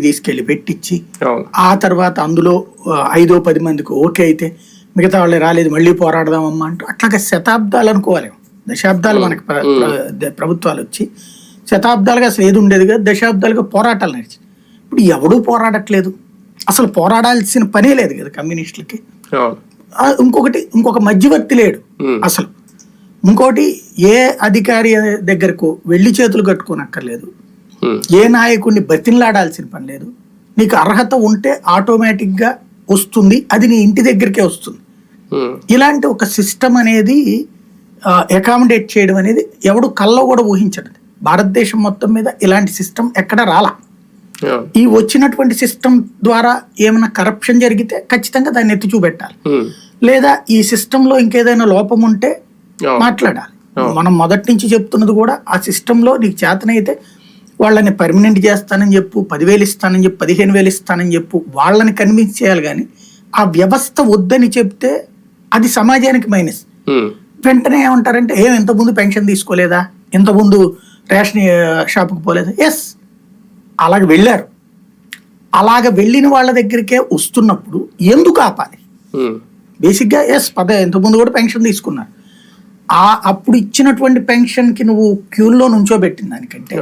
తీసుకెళ్ళి పెట్టించి ఆ తర్వాత అందులో ఐదో పది మందికి ఓకే అయితే మిగతా వాళ్ళే రాలేదు మళ్ళీ పోరాడదామమ్మా అంటూ అట్లాగే శతాబ్దాలు అనుకోలేము దశాబ్దాలు మనకి ప్రభుత్వాలు వచ్చి శతాబ్దాలుగా అసలు ఏది ఉండేది కదా దశాబ్దాలుగా పోరాటాలు నడిచి ఇప్పుడు ఎవడూ పోరాడట్లేదు. అసలు పోరాడాల్సిన పనే లేదు కదా కమ్యూనిస్టులకి. ఇంకొకటి ఇంకొక మధ్యవర్తి లేడు. అసలు. ఇంకోటి ఏ అధికారి దగ్గరకు వెళ్ళి చేతులు కట్టుకోనక్కర్లేదు. ఏ నాయకుడిని బతిన్లాడాల్సిన పని లేదు. నీకు అర్హత ఉంటే ఆటోమేటిక్గా వస్తుంది. అది నీ ఇంటి దగ్గరికే వస్తుంది. ఇలాంటి ఒక సిస్టమ్ అనేది అకామిడేట్ చేయడం అనేది ఎవడు కల్లో కూడా ఊహించడు. భారతదేశం మొత్తం మీద ఇలాంటి సిస్టమ్ ఎక్కడ రాలా. ఈ వచ్చినటువంటి సిస్టమ్ ద్వారా ఏమైనా కరప్షన్ జరిగితే ఖచ్చితంగా దాన్ని ఎత్తి చూపెట్టాలి. లేదా ఈ సిస్టంలో ఇంకేదైనా లోపం ఉంటే మాట్లాడాలి. మనం మొదటి నుంచి చెప్తున్నది కూడా ఆ సిస్టంలో నీకు చేతనైతే వాళ్ళని పర్మనెంట్ చేస్తానని చెప్పు పదివేలు ఇస్తానని చెప్పు పదిహేను వేలు ఇస్తానని చెప్పు వాళ్ళని కన్విన్స్ చేయాలి కానీ ఆ వ్యవస్థ వద్దని చెప్తే అది సమాజానికి మైనస్ వెంటనే ఏమంటారంటే ఏం ఇంతకుముందు పెన్షన్ తీసుకోలేదా? ఇంతకుముందు రేషన్ షాపుకి పోలేదా? ఎస్ అలాగ వెళ్ళారు. అలాగ వెళ్ళిన వాళ్ళ దగ్గరికే వస్తున్నప్పుడు ఎందుకు ఆపాలి? బేసిక్గా ఎస్ పద ఇంతకుముందు కూడా పెన్షన్ తీసుకున్నారు. ఆ అప్పుడు ఇచ్చినటువంటి పెన్షన్కి నువ్వు క్యూల్లో నుంచోబెట్టిన దానికంటే